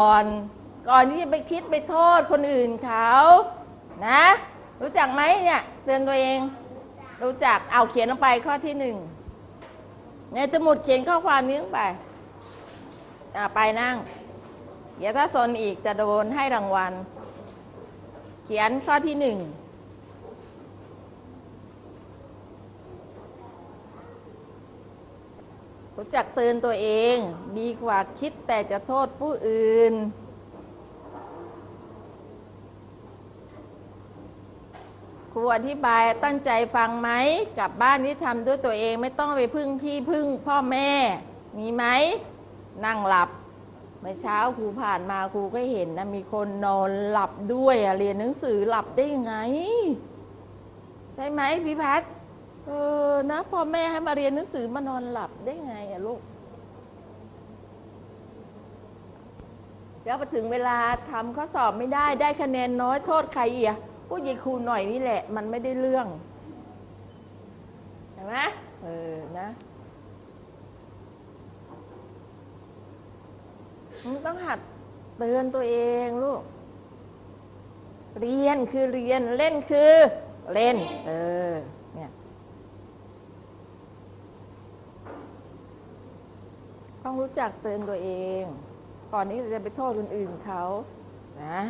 ก่อน ก่อนที่จะไปคิดไปโทษคนอื่นเขา นะ รู้จักไหมเนี่ยเตือนตัวเอง รู้จักเอาเขียนลงไปข้อที่หนึ่งในสมุดเขียนข้อความนี้ลงไปอ่าไปนั่งเดี๋ยวถ้าสนอีกจะโดนให้รางวัล เขียนข้อที่หนึ่ง รู้จักเตือนตัวเอง ดีกว่าคิดแต่จะโทษผู้อื่น ครูอธิบายตั้งใจฟังไหมกลับบ้านที่ทำด้วยตัวเองไม่ต้องไปพึ่งพี่พึ่งพ่อแม่ มีไหม นั่งหลับเมื่อเช้าครูผ่านมาครูก็เห็นนะมีคนนอนหลับด้วยเรียนหนังสือหลับได้ยังไง ใช่ไหมพี่พัฒน์ เออนะพ่อแม่ให้มาเรียนหนังสือมานอนหลับได้ไงอะลูกเดี๋ยวพอถึงเวลาทำข้อสอบไม่ได้ได้คะแนนน้อยโทษใครอีกอะผู้ยายครูหน่อยนี่แหละ มันไม่ได้เรื่องเห็นไหมเออนะมันต้องหัดเตือนตัวเองลูก เรียนคือเรียนเล่นคือ เล่น เออ เนี่ย ต้องรู้จักเตือนตัวเอง ก่อนนี้จะไปโทษคนอื่นเขานะ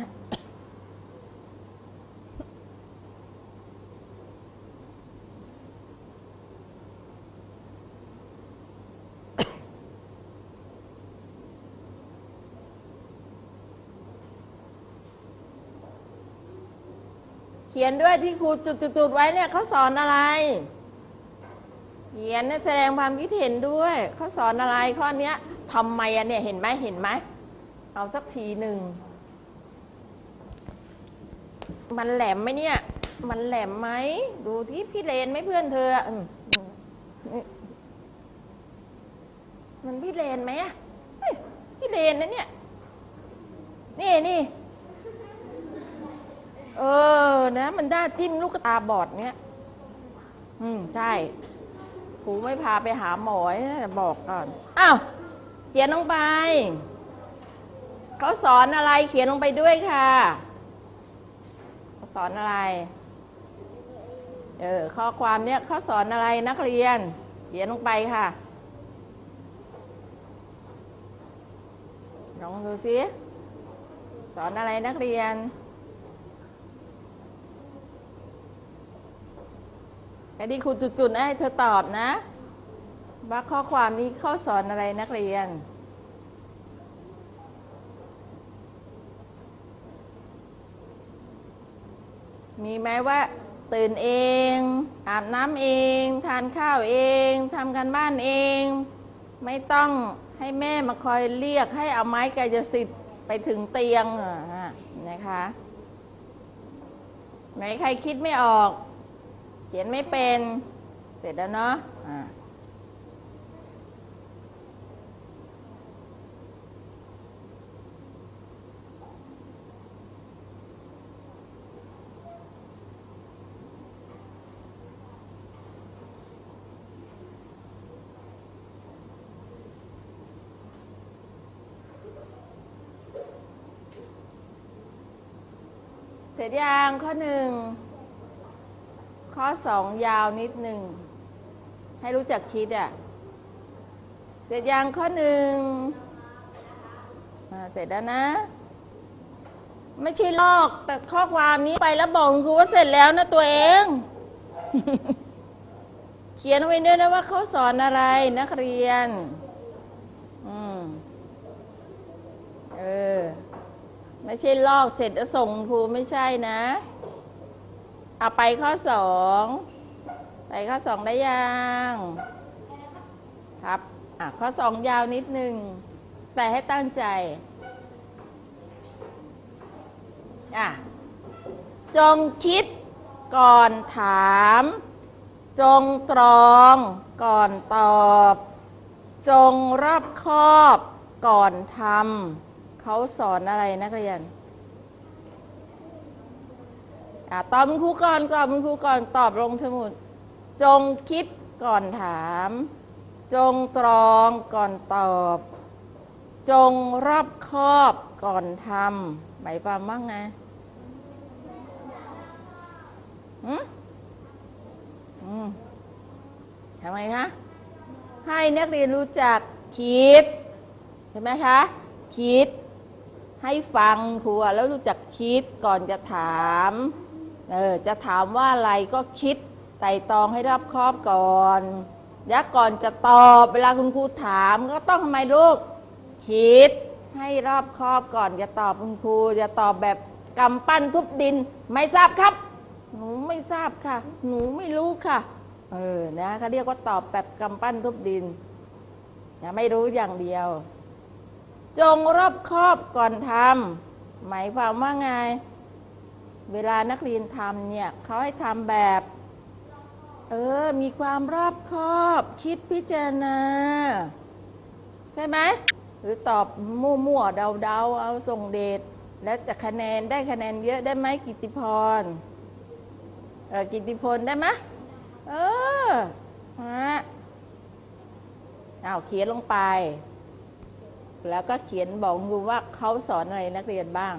เขียนด้วยที่ครูจุดๆไว้เนี่ยเขาสอนอะไร เขียนแสดงความคิดเห็นด้วยเขาสอนอะไรข้อเนี้ยทำไมอะเนี่ยเห็นไหมเห็นไหมเอาสักทีหนึ่ง มันแหลมไหมเนี่ย มันแหลมไหม ดูที่พี่เลนไหมเพื่อนเธออะอืมอืมนี่มันพี่เลนไหมอะพี่เลนนะเนี่ย นี่นี่เออ นะ มันด้าจิ้มลูกตาบอดเนี้ยอืม ใช่ ครูไม่พาไปหาหมอนะบอกก่อนอ้าวเขียนลงไปเขาสอนอะไรเขียนลงไปด้วยค่ะเขาสอนอะไร เออข้อความเนี้ยเขาสอนอะไรนักเรียน เขียนลงไปค่ะลองดูสิสอนอะไรนักเรียน ไอ้ที่ครูจุดๆให้เธอตอบนะ ว่าข้อความนี้เข้อสอนอะไรนักเรียน มีไหมว่า ตื่นเอง อาบน้ำเอง ทานข้าวเองทำกันบ้านเอง ไม่ต้องให้แม่มาคอยเรียกให้เอาไม้กายสิทธิ์ไปถึงเตียงนะคะ ไหนใครคิดไม่ออก เขียนไม่เป็น เสร็จแล้วเนาะอ่าเสร็จยังข้อหนึ่ง ข้อสองยาวนิดหนึ่ง ให้รู้จักคิดอะ เสร็จยังข้อหนึ่งอ่าเสร็จแล้วนะ ไม่ใช่ลอกแต่ข้อความนี้ไปแล้วบอกครูว่าเสร็จแล้วนะตัวเอง เขียนไว้ด้วยนะว่าเขาสอนอะไรนักเรียน อืม เออ ไม่ใช่ลอกเสร็จแล้วส่งครูไม่ใช่นะ เอาไปข้อสองไปข้อสองได้ยังครับอะข้อสองยาวนิดนึง แต่ให้ตั้งใจ อะ จงคิดก่อนถาม จงตรองก่อนตอบ จงรอบคอบก่อนทำเขาสอนอะไรนักเรียน อะตอบคุณครูก่อนตอบคุณครูก่อนตอบลงสมุด จงคิดก่อนถาม จงตรองก่อนตอบ จงรอบคอบก่อนทำหมายความว่าไงหืมอืมทำไมคะ ให้นักเรียนรู้จักคิด ใช่ไหมคะ คิด ให้ฟังครูแล้วรู้จักคิดก่อนจะถาม เออจะถามว่าอะไรก็คิดไต่ตองให้รอบคอบก่อนและก่อนจะตอบเวลาคุณครูถามก็ต้องทำไมลูก คิดให้รอบคอบก่อนจะตอบคุณครูจะตอบแบบกำปั้นทุบดิน ไม่ทราบครับ หนูไม่ทราบค่ะ หนูไม่รู้ค่ะ เออนะเขาเรียกว่าตอบแบบกำปั้นทุบดินอย่าไม่รู้อย่างเดียว จงรอบคอบก่อนทำหมายความว่าไง เวลานักเรียนทำเนี่ยเขาให้ทำแบบ เออ มีความรอบคอบ คิดพิจารณา ใช่ไหม หรือตอบมั่วๆเดาๆ เอาส่งเดชแล้วจะคะแนนได้คะแนนเยอะได้ไหมกิติพรเออกิตติพลได้ไหมเออฮะเอาเขียนลงไป แล้วก็เขียนบอกครูว่าเขาสอนอะไรนักเรียนบ้าง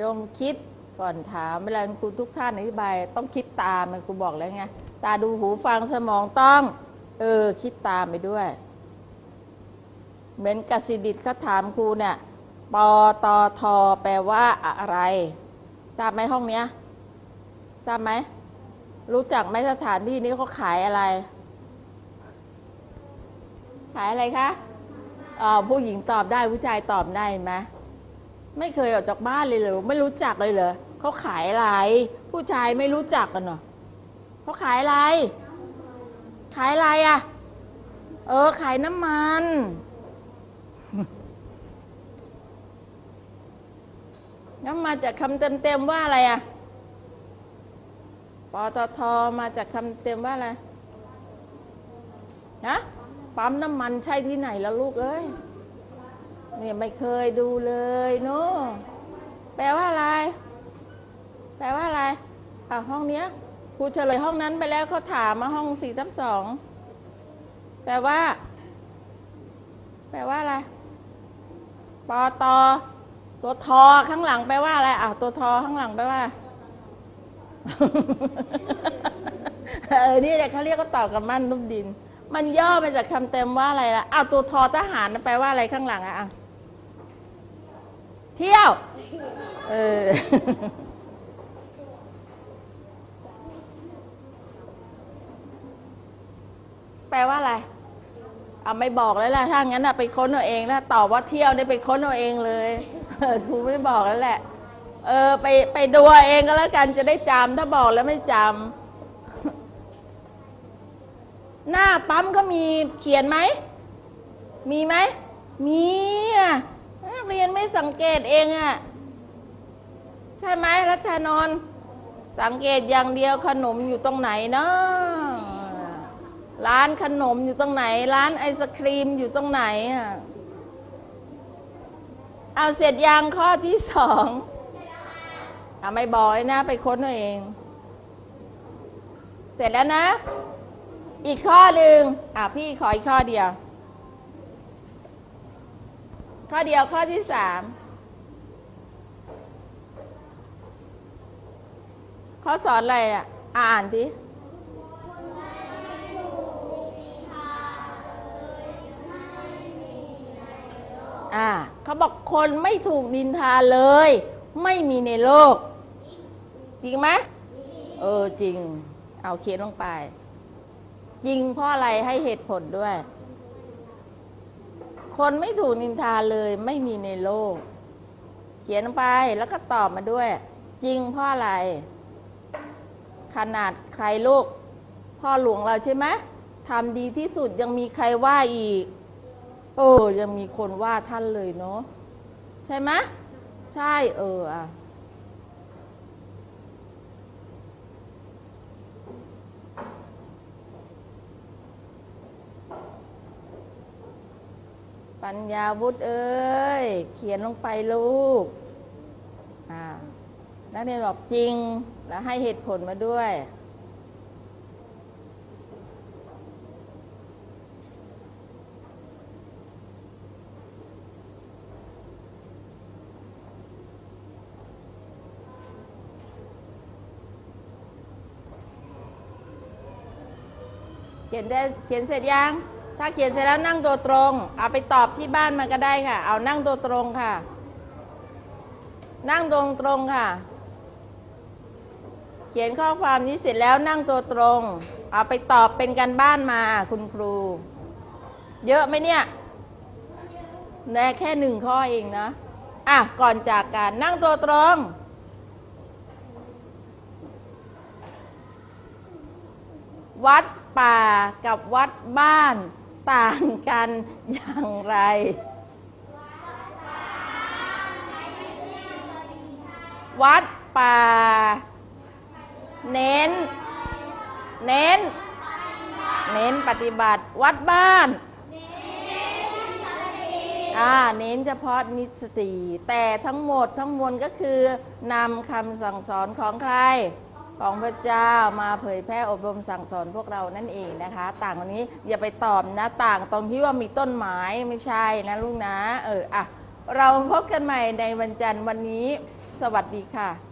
จงคิดก่อนถามเวลาครูทุกท่านอธิบาย ต้องคิดตามมันครูบอกแล้วไงตาดูหูฟังสมองต้อง เออ คิดตามไปด้วย เหมือนกสิดิตเขาถามครูเนี่ยปอตอทอแปลว่าอะไรทราบไหมห้องเนี้ยทราบไหมรู้จักไหมสถานที่นี้เขาขายอะไร ขายอะไรคะอ๋อผู้หญิงตอบได้ผู้ชายตอบได้ไหม ไม่เคยออกจากบ้านเลยเหรอไม่รู้จักเลยเหรอเขาขายอะไร ผู้ชายไม่รู้จักกันเหรอเขาขายอะไร ขายอะไรอะ เออ ขายน้ำมัน น้ำมาจากคำเต็มๆว่าอะไรอะปตทมาจากคำเต็มว่าอะไรนะปั๊มน้ำมันใช่ที่ไหนแล้วลูกเอ้ย เนี่ยไม่เคยดูเลยเนาะแปลว่าอะไร แปลว่าอะไรอะห้องเนี้ยครูเฉลยห้องนั้นไปแล้วเขาถามมาห้องสี่ทับสองแปลว่า แปลว่าอะไรปอตอตัวทอข้างหลังแปลว่าอะไรอะตัวทอข้างหลังแปลว่าอะไรเออนี่แหละเขาเรียกว่าต่อกับมั่นนุ่มดิน มันย่อมาจากคำเต็มว่าอะไรล่ะอ้าวตัวทอทหารแปลว่าอะไรข้างหลังอะอะ ที่ยว เออ แปลว่าอะไรเอาไม่บอกแล้วล่ะ ถ้างั้นอะไปค้นเอาเองแล้วตอบว่าเที่ยวได้ไปค้นเอาเองเลยครูไม่บอกแล้วแหละ เออ ไปไปดูเองก็แล้วกันจะได้จำถ้าบอกแล้วไม่จำหน้าปั๊มก็มีเขียนไหม มีไหม มีอะ กเรียนไม่สังเกตเองอะ ใช่ไหมรัชานนท์สังเกตอย่างเดียวขนมอยู่ตรงไหนเนาะร้านขนมอยู่ตรงไหน ร้านไอศครีมอยู่ตรงไหนอะเอาเสร็จยังข้อที่สองอะไม่บอกเลยนะ ไปค้นเอาเอง เสร็จแล้วนะ อีกข้อหนึ่งอะพี่ขออีกข้อเดียว ข้อเดียวข้อที่สามข้อสอนอะไรอะ อ่านทีอ่าเขาบอกคนไม่ถูกดินทาเลย ไม่มีในโลก จริงไหมเออจริง เอาเขียนลงไป จริงเพราะอะไรให้เหตุผลด้วย คนไม่ถูกนินทาเลยไม่มีในโลก เขียนไปแล้วก็ตอบมาด้วย จริงเพราะอะไร ขนาดใครลูก พ่อหลวงเราใช่ไหมทำดีที่สุดยังมีใครว่าอีก โอ้ยังมีคนว่าท่านเลยเนาะใช่ไหมใช่เอออะ ปัญญาวุฒิเอ้ย เขียนลงไปลูก อ่า นักกเรียนบอกจริง แล้วให้เหตุผลมาด้วย เขียนได้ เขียนเสร็จยัง ถ้าเขียนเสร็จแล้วนั่งตัวตรง เอาไปตอบที่บ้านมาก็ได้ค่ะ เอานั่งตัวตรงค่ะ นั่งตรงตรงๆค่ะ เขียนข้อความนี้เสร็จแล้วนั่งตัวตรง เอาไปตอบเป็นการบ้านมาคุณครู เยอะไหมเนี่ยแน่แค่หนึ่งข้อเองนะอะก่อนจากการนั่งตัวตรงวัดป่ากับวัดบ้าน ต่างกันอย่างไร วัดป่า เน้น เน้น เน้นปฏิบัติ วัดบ้านอ่าเน้นเฉพาะนิสสีแต่ทั้งหมดทั้งมวลก็คือนำคำสั่งสอนของใคร ของพระเจ้ามาเผยแพร่อบรมสั่งสอนพวกเรานั่นเองนะคะ ต่างวันนี้อย่าไปตอบนะต่างตรงที่ว่ามีต้นไม้ไม่ใช่นะลูกนะ เอออะเราพบกันใหม่ในวันจันทร์วันนี้ สวัสดีค่ะ